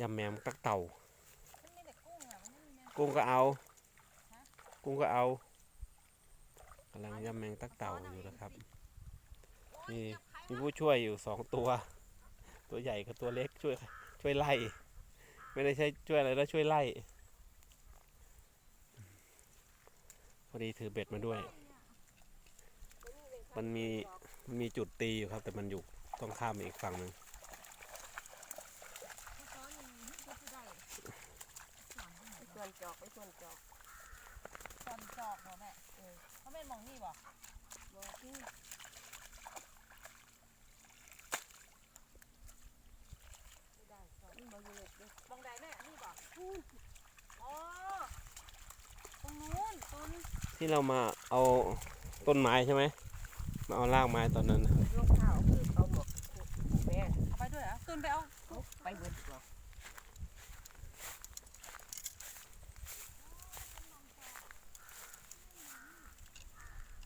ยำแมงตักเต่า กุ้งก็เอา กุ้งก็เอากำลังยำแมงตักเต่าอยู่นะครับมีมีผู้ช่วยอยู่สองตัว ตัวใหญ่กับตัวเล็กช่วยช่วยไล่ ไม่ได้ใช่ช่วยอะไรแล้วช่วยไล่พอดีถือเบ็ดมาด้วย มันมีมันมีจุดตีอยู่ครับ แต่มันอยู่ต้องข้ามไปอีกฝั่งหนึ่ง ส่วนจอกไปส่วนจอกส่วนจอกเหรอแม่เขาเป็นมองนี่บ่บ่ที่องบ่อยู่ด้มองใดแม่นี่บ่อ๋ตรงนู้นต้นที่เรามาเอาต้นไม้ใช่ไหมมาเอารากไม้ตอนนั้นลูกข้าวคือเอาหมดแม่เอาไปด้วยอะตุนไปเอาไปเบิด